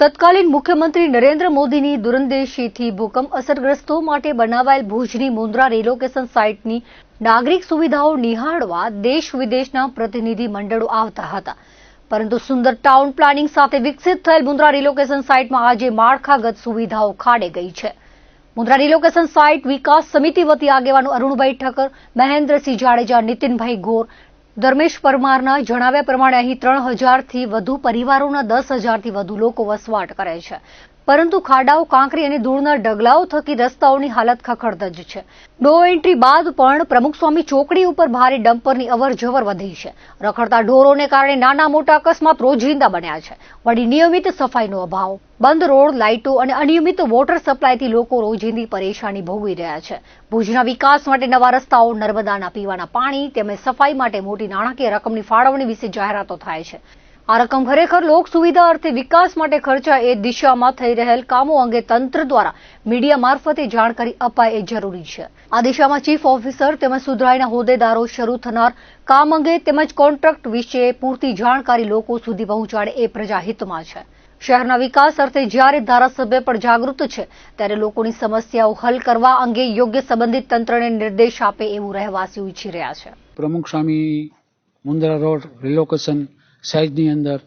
તત્કાલીન મુખ્યમંત્રી નરેન્દ્ર મોદીની દૂરંદેશીથી ભૂકંપ અસરગ્રસ્તો માટે બનાવાયેલ ભુજની મુન્દ્રા રિલોકેશન સાઇટની નાગરિક સુવિધાઓ નિહાળવા દેશ વિદેશના પ્રતિનિધિ આવતા હતા. પરંતુ સુંદર ટાઉન પ્લાનિંગ સાથે વિકસિત થયેલ મુન્દ્રા રિલોકેશન સાઇટમાં આજે માળખાગત સુવિધાઓ ખાડે ગઈ છે. મુન્દ્રા રિલોકેશન સાઇટ વિકાસ સમિતિ વતી આગેવાનો અરુણભાઈ ઠક્કર, મહેન્દ્રસિંહ જાડેજા, નીતિનભાઈ ગોર ધર્મેશ પરમારના જણાવ્યા પ્રમાણે અહીં ત્રણ હજારથી વધુ પરિવારોના દસ હજારથી વધુ લોકો વસવાટ કરે છે. પરંતુ ખાડાઓ, કાંકરી અને ધૂળના ઢગલાઓ થકી રસ્તાઓની હાલત ખખડદજ છે. ડો એન્ટ્રી બાદ પણ પ્રમુખસ્વામી ચોકડી ઉપર ભારે ડમ્પરની અવર જવર વધી છે. રખડતા ઢોરોને કારણે નાના મોટા અકસ્માત રોજિંદા બન્યા છે. વળી નિયમિત સફાઈનો અભાવ. બંધ રોડ લાઇટો અને અનિયમિત વોટર સપ્લાયથી લોકો રોજિંદી પરેશાની ભોગવી રહ્યા છે. ભુજના વિકાસ માટે નવા રસ્તાઓ, નર્મદાના પીવાના પાણી, તેમજ સફાઈ માટે મોટી નાણાકીય રકમની ફાળવણી વિશે જાહેરાતો થાય છે. આ રકમ ખરેખર લોક સુવિધા અર્થે વિકાસ માટે ખર્ચાય એ દિશામાં થઈ રહેલ કામો અંગે તંત્ર દ્વારા મીડિયા મારફતે જાણકારી અપાય એ જરૂરી છે. આ દિશામાં ચીફ ઓફિસર તેમજ સુધરાઈના હોદ્દેદારો શરૂ થનાર કામ અંગે તેમજ કોન્ટ્રાક્ટ વિશે પૂરતી જાણકારી લોકો સુધી પહોંચાડે એ પ્રજાહિતમાં છે. શહેરના વિકાસ અર્થે જ્યારે ધારાસભ્ય પણ જાગૃત છે, ત્યારે લોકોની સમસ્યાઓ હલ કરવા અંગે યોગ્ય સંબંધિત તંત્રને નિર્દેશ આપે એવું રહેવાસીઓ ઈચ્છી રહ્યા છે. પ્રમુખ સ્વામી મુંદ્રા રોડ રિલોકેશન સાઇઝની અંદર.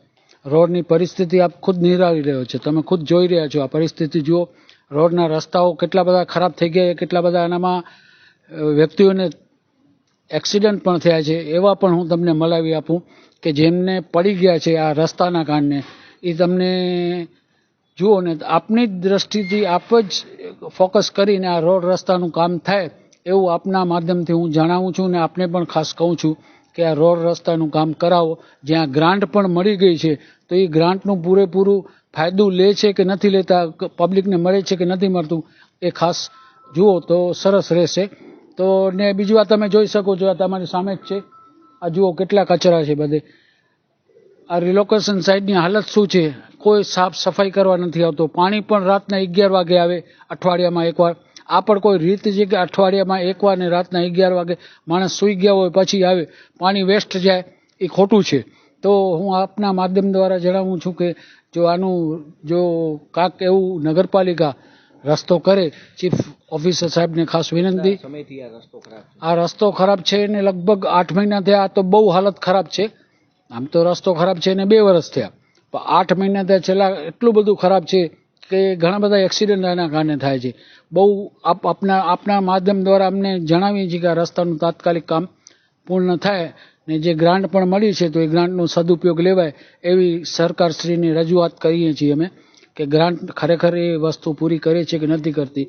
રોડની પરિસ્થિતિ આપ ખુદ નિરાળી રહ્યો છે. તમે ખુદ જોઈ રહ્યા છો આ પરિસ્થિતિ. જુઓ, રોડના રસ્તાઓ કેટલા બધા ખરાબ થઈ ગયા કેટલા બધા એનામાં વ્યક્તિઓને એક્સિડન્ટ પણ થયા છે. એવા પણ હું તમને મલાવી આપું કે જેમને પડી ગયા છે આ રસ્તાના કારણે. એ તમને, જુઓ ને, આપની જ દ્રષ્ટિથી આપ જ ફોકસ કરીને આ રોડ રસ્તાનું કામ થાય એવું આપના માધ્યમથી હું જણાવું છું ને આપને પણ ખાસ કહું છું. કે આ રોડ રસ્તાનું કામ કરાવો, જ્યાં ગ્રાન્ટ પણ મળી ગઈ છે, તો એ ગ્રાન્ટનું પૂરેપૂરું ફાયદો લે છે કે નથી લેતા પબ્લિકને મળે છે કે નથી મળતું, એ ખાસ જુઓ તો સરસ રહેશે. તો ને બીજું આ તમે જોઈ શકો છો, આ તમારી સામે જ છે. આ જુઓ કેટલા કચરા છે બધે. આ રિલોકેશન સાઇટની હાલત શું છે? કોઈ સાફ સફાઈ કરવા નથી આવતો. પાણી પણ રાતના અગિયાર વાગે આવે, અઠવાડિયામાં એકવાર. આ પણ કોઈ રીત છે કે અઠવાડિયામાં એકવાર ને રાતના અગિયાર વાગે માણસ સૂઈ ગયા હોય પછી આવે પાણી વેસ્ટ જાય એ ખોટું છે. તો હું આપના માધ્યમ દ્વારા જણાવું છું કે જો આનું જો કાંક એવું નગરપાલિકા રસ્તો કરે ચીફ ઓફિસર સાહેબને ખાસ વિનંતી. આ રસ્તો ખરાબ છે? એને લગભગ આઠ મહિના થયા આ તો બહુ હાલત ખરાબ છે. આમ તો રસ્તો ખરાબ છે એને બે વર્ષ થયા. પણ આઠ મહિના થયા છેલ્લા એટલું બધું ખરાબ છે કે ઘણા બધા એક્સિડન્ટ એના કારણે થાય છે. બહુ આપ, આપના આપના માધ્યમ દ્વારા અમને જણાવીએ છીએ કે આ રસ્તાનું તાત્કાલિક કામ પૂર્ણ થાય ને જે ગ્રાન્ટ પણ મળી છે તો એ ગ્રાન્ટનો સદુપયોગ લેવાય એવી સરકારશ્રીની રજૂઆત કરીએ છીએ અમે કે ગ્રાન્ટ ખરેખર એ વસ્તુ પૂરી કરે છે કે નથી કરતી.